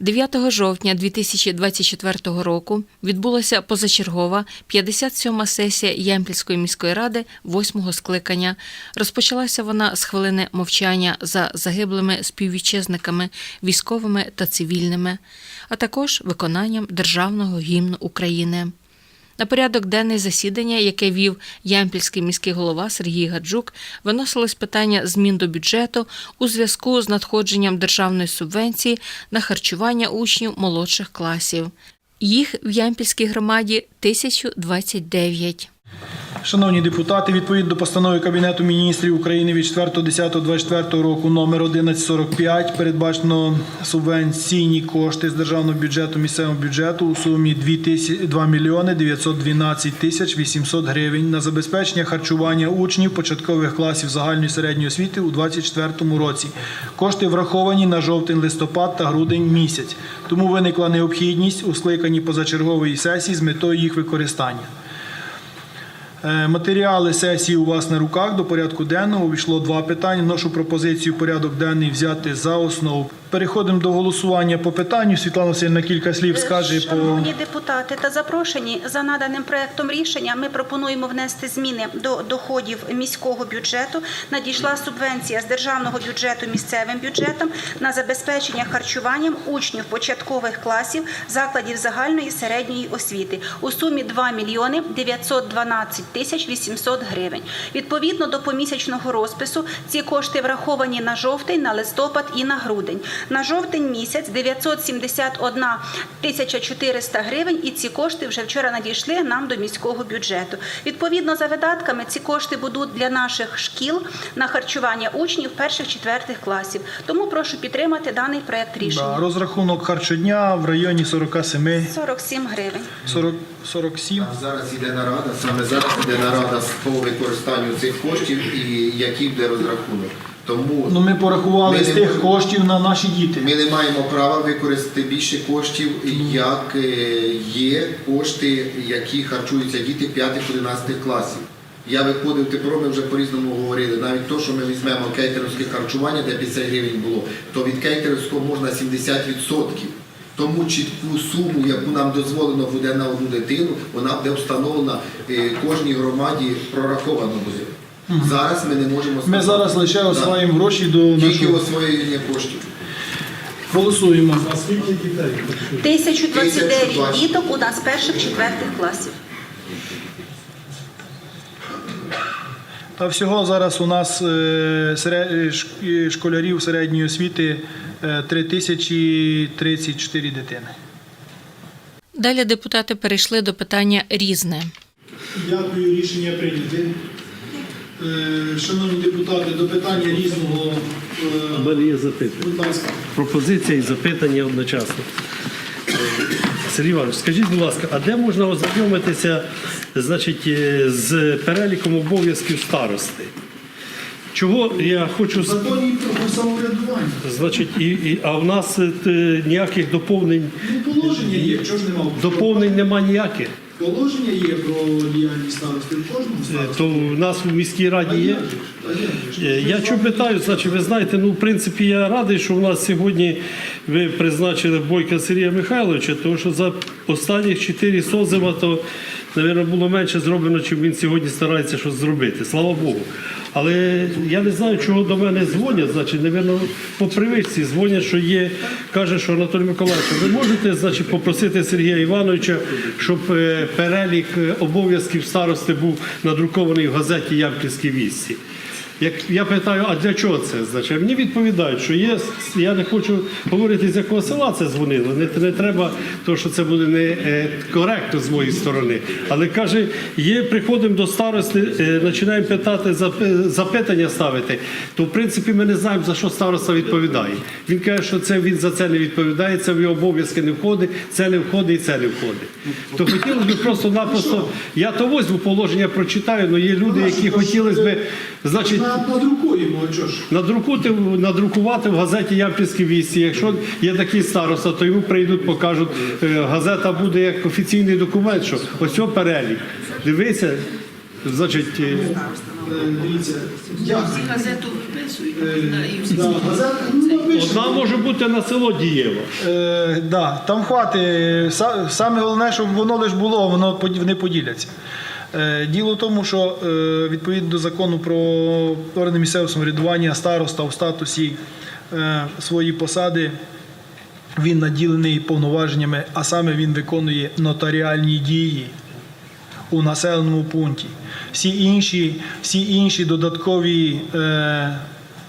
9 жовтня 2024 року відбулася позачергова 57-ма сесія Ямпільської міської ради 8-го скликання. Розпочалася вона з хвилини мовчання за загиблими співвітчизниками, військовими та цивільними, а також виконанням державного гімну України. На порядок денний засідання, яке вів Ямпільський міський голова Сергій Гаджук, виносилось питання змін до бюджету у зв'язку з надходженням державної субвенції на харчування учнів молодших класів. Їх в Ямпільській громаді 1029. Шановні депутати, відповідно до постанови Кабінету міністрів України від 4.10.24 року номер 1145 передбачено субвенційні кошти з державного бюджету місцевого бюджету у сумі 2 мільйони 912 тисяч 800 гривень на забезпечення харчування учнів початкових класів загальної середньої освіти у 2024 році. Кошти враховані на жовтень, листопад та грудень місяць. Тому виникла необхідність у скликанні позачергової сесії з метою їх використання. Е, Матеріали сесії у вас на руках. До порядку денного увійшло два питання. Ношу пропозицію порядок денний взяти за основу. Переходимо до голосування по питанню. Світлана Васильівна кілька слів скаже по Шановні депутати та запрошені за наданим проектом рішення. Ми пропонуємо внести зміни до доходів міського бюджету. Надійшла субвенція з державного бюджету місцевим бюджетом на забезпечення харчуванням учнів початкових класів закладів загальної і середньої освіти у сумі 2 мільйони 912 тисяч 800 гривень. Відповідно до помісячного розпису ці кошти враховані на жовтень, на листопад і на грудень. На жовтень місяць 971 тисяча 400 гривень, і ці кошти вже вчора надійшли нам до міського бюджету. Відповідно за видатками, ці кошти будуть для наших шкіл на харчування учнів перших-четвертих класів. Тому прошу підтримати даний проект да, рішення. розрахунок харчодня в районі 47 47 гривень. 40, 47. А Зараз іде нарада, саме зараз іде нарада по використанню цих коштів і який буде розрахунок. Тому Ну ми порахували Ми з тих можемо. коштів на наші діти. ми не маємо права використати більше коштів, як е, є кошти, які харчуються діти 5-11 класів. Я виходив тепер, ми вже по-різному говорили. Навіть то, що ми візьмемо кейтерівське харчування, де 50 гривень було, то від кейтерівського можна 70%. Тому чітку суму, яку нам дозволено буде на одну дитину, вона буде встановлена е, кожній громаді прораховано буде. Зараз ми не можемо Ми зараз лише Да. осваємо гроші до тільки освоєння коштів. Голосуємо. Скільки дітей? 1029 діток у нас перших-четвертих класів. Та всього зараз у нас е, е, школярів середньої освіти 3034 дитини. Далі депутати перейшли до питання різне. Дякую, рішення прийняте. Е, Шановні депутати, до питання різного, У мене є запитання. будь ласка. Пропозиція і запитання одночасно. Е, Сергій Іванович, скажіть, будь ласка, а де можна ознайомитися значить, е, з переліком обов'язків старости? Чого я хочу законі про самоврядування. Значить, і, і, а в нас е, ніяких доповнень, Ну, положення є, чого ж нема? доповнень нема ніяких. Положення є про діяльність старости в кожному Е, старості. То в нас в міській раді є. Е, Я чого питаю, значить, ви знаєте, ну в принципі я радий, що в нас сьогодні ви призначили Бойка Сергія Михайловича, тому що за останніх чотири созива то, мабуть, було менше зроблено, чим він сьогодні старається щось зробити. Слава Богу. Але я не знаю, чого до мене дзвонять. Значить, мабуть, по привичці дзвонять, що є, каже, що Анатолій Миколаївич, ви можете значить, попросити Сергія Івановича, щоб е, перелік е, обов'язків старости був надрукований в газеті Ямпільські вісті. Як я питаю, а для чого це? Значить, мені відповідають, що є. Я не хочу говорити, з якого села це дзвонили. Не, не треба, тому що це буде не е, коректно з моєї сторони. Але каже, є, приходимо до старости, е, починаємо питати запитання ставити. То в принципі ми не знаємо, за що староста відповідає. Він каже, що це він за це не відповідає, це в його обов'язки не входить, це не входить і це не входить. То хотілося б просто-напросто, я то возьму положення, прочитаю, але є люди, які хотілося б, значить. Надрукуємо, а чого ж? Надрукувати, надрукувати в газеті Ямпільські вісті. Якщо є такий староста, то йому прийдуть, покажуть. е, Газета буде як офіційний документ, що ось цього перелік. Дивися, Значить, е, Дивіться, як? газету виписують Да, газета, ну, одна може бути на село дієва. Е, да, там хватить. Саме головне, щоб воно лише було, воно не поділяться. Е, Діло в тому, що е, відповідно до закону про органи місцевого самоврядування староста в статусі своєї посади він наділений повноваженнями, а саме він виконує нотаріальні дії у населеному пункті. Всі інші, всі інші додаткові е,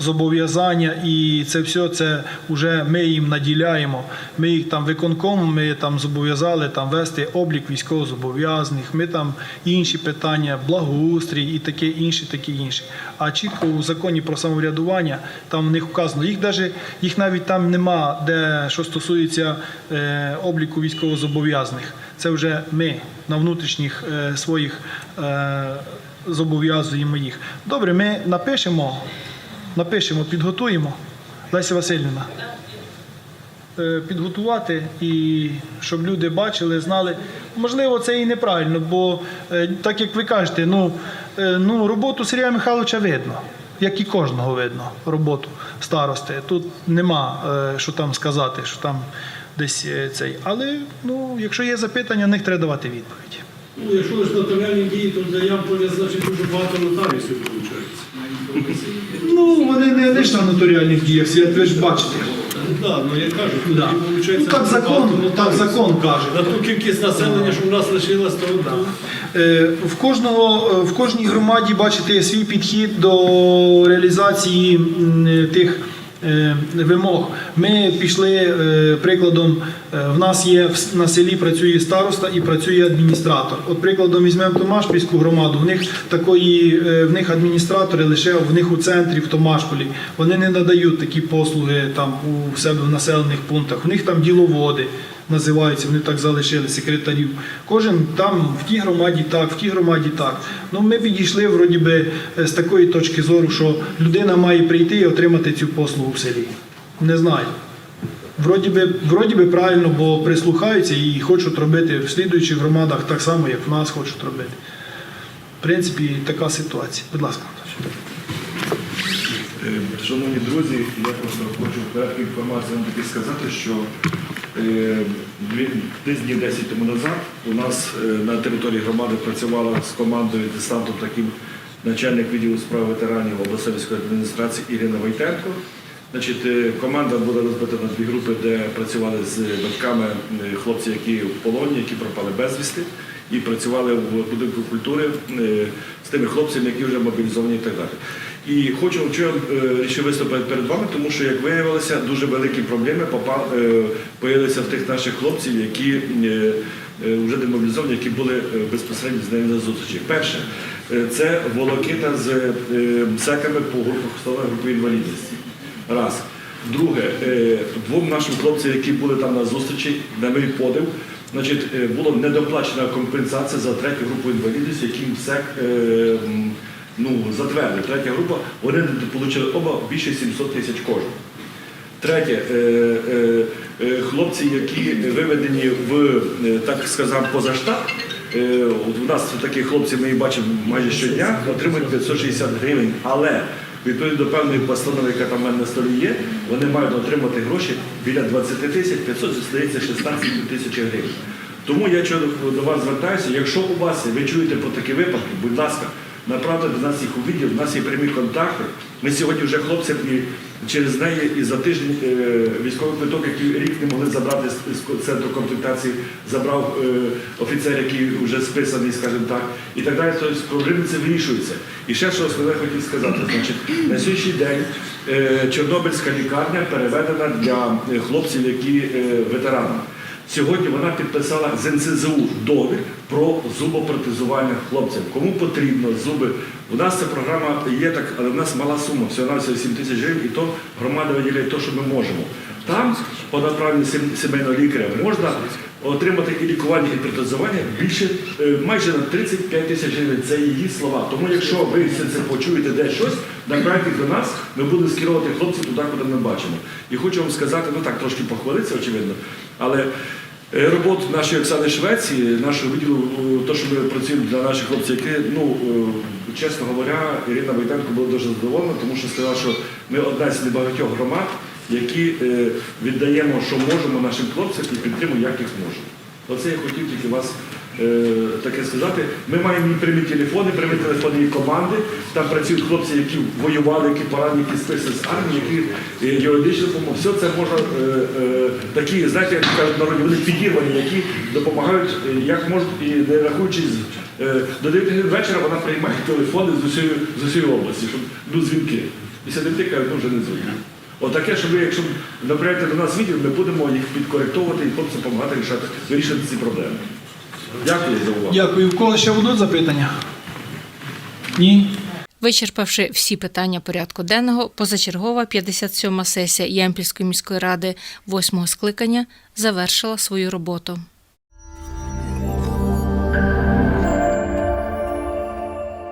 зобов'язання і це все це вже ми їм наділяємо. Ми їх там виконкомом, ми там зобов'язали там вести облік військовозобов'язаних, ми там інші питання, благоустрій і таке інше, таке інше. А чітко у законі про самоврядування там в них вказано. Їх даже їх навіть там нема, де що стосується е, обліку військовозобов'язаних. Це вже ми на внутрішніх е, своїх е, зобов'язуємо їх. Добре, ми напишемо, напишемо, підготуємо. Леся Васильівна. Е, Підготувати і щоб люди бачили, знали. Можливо, це і неправильно, бо е, так як ви кажете, ну, е, ну роботу Сергія Михайловича видно, як і кожного видно, роботу старости. Тут нема що там сказати, що там десь цей. Але ну, якщо є запитання, на них треба давати відповідь. Ну, якщо лише нотаріальні дії, то для Ямполя, значить дуже багато нотаріусів виходить. Ну, вони не лише на нотаріальних діях, ви ж бачите. Ну я кажу, Да. тоді виходить. Ну, так закон, так закон каже. На ту кількість населення, що в нас лишилось, то то- Е, В кожного е, в кожній громаді бачите свій підхід до реалізації м, тих е, вимог. Ми пішли е, прикладом. е, В нас є на селі працює староста і працює адміністратор. От прикладом візьмемо Томашпільську громаду. В них такої е, в них адміністратори лише в них у центрі в Томашполі. Вони не надають такі послуги там у себе в населених пунктах. У них там діловоди називаються, вони так залишили секретарів. Кожен там в тій громаді так, в тій громаді так. Ну ми підійшли вроді би е, з такої точки зору, що людина має прийти і отримати цю послугу в селі. Не знаю. Вроді би, вроді би правильно, бо прислухаються і хочуть робити в слідуючих громадах так само, як в нас хочуть робити. В принципі, така ситуація. Будь ласка. Е, Шановні друзі, я просто хочу порядку вам таки сказати, що е, десь днів 10 тому назад у нас е, на території громади працювала з командою десантом таким начальник відділу справ ветеранів обласної адміністрації Ірина Войтенко. Значить, команда була розбита на дві групи, де працювали з батьками хлопців, які в полоні, які пропали безвісти, і працювали в будинку культури з тими хлопцями, які вже мобілізовані і так далі. І хочу чого я е, виступити перед вами, тому що, як виявилося, дуже великі проблеми е, появилися в тих наших хлопців, які е, вже демобілізовані, які були безпосередньо з ними на зустрічі. Перше, це волокита з секами по групах групи інвалідності. Раз. Друге, двом нашим хлопцям, які були там на зустрічі, на мій подив, значить, було недоплачена компенсація за третю групу інвалідності, яким СЕК ну, затвердив. Третя група, вони отримали оба більше 700 тисяч кожен. Третє, е, е, е, хлопці, які виведені в, так сказав, поза от у нас такі хлопці, ми їх бачимо майже щодня, отримують 560 гривень, але відповідно до певної постанови, яка там на столі є, вони мають отримати гроші біля 20 тисяч, 500, здається, 16 тисяч гривень. Тому я до вас звертаюся, якщо у вас ви чуєте про такі випадки, будь ласка, направте до нас їх у відділ, у нас є прямі контакти. Ми сьогодні вже хлопцям і через неї і за тиждень е, військовий квиток, який рік не могли забрати з, центру комплектації, забрав е, офіцер, який вже списаний, скажімо так, і так далі. Тобто проблеми це вирішується. І ще що я хотів сказати, значить, на сьогоднішній день е, Чорнобильська лікарня переведена для хлопців, які ветерани. Сьогодні вона підписала з НСЗУ договір про зубопротезування хлопців. Кому потрібно зуби? У нас ця програма є так, але в нас мала сума, всього на 7 тисяч гривень, і то громада виділяє те, що ми можемо. Там, по направленню сімейного лікаря, можна отримати і лікування, і протезування більше е, майже на 35 тисяч гривень. Це її слова. Тому якщо ви все це почуєте де щось, направте до нас, ми будемо скерувати хлопців туди, куди ми бачимо. І хочу вам сказати, ну так трошки похвалитися, очевидно, але Е, Роботу нашої Оксани Швеції, нашого відділу, е, то, що ми працюємо для наших хлопців, які, ну, е, чесно говоря, Ірина Войтенко була дуже задоволена, тому що сказала, що ми одна з небагатьох громад, які е, віддаємо, що можемо нашим хлопцям і підтримуємо, як їх можемо. Оце я хотів тільки вас таке сказати. Ми маємо і прямі телефони, прямі телефони і команди. Там працюють хлопці, які воювали, які поранені, які списли з армії, які е, юридично допомогли. Все це можна е, е, такі, знаєте, як кажуть в народі, вони підірвані, які допомагають, е, як можуть, і не рахуючись е, до 9 годин вечора, вона приймає телефони з усієї, з усієї області, щоб ну, дзвінки. Після 9 кажуть, ну вже не дзвонять. Отаке, що ви, якщо направляєте до нас відео, ми будемо їх підкоректовувати і хлопцям допомагати вирішити ці проблеми. Дякую за увагу. Дякую. В кого ще будуть запитання? Ні? Вичерпавши всі питання порядку денного, позачергова 57-ма сесія Ямпільської міської ради 8-го скликання завершила свою роботу.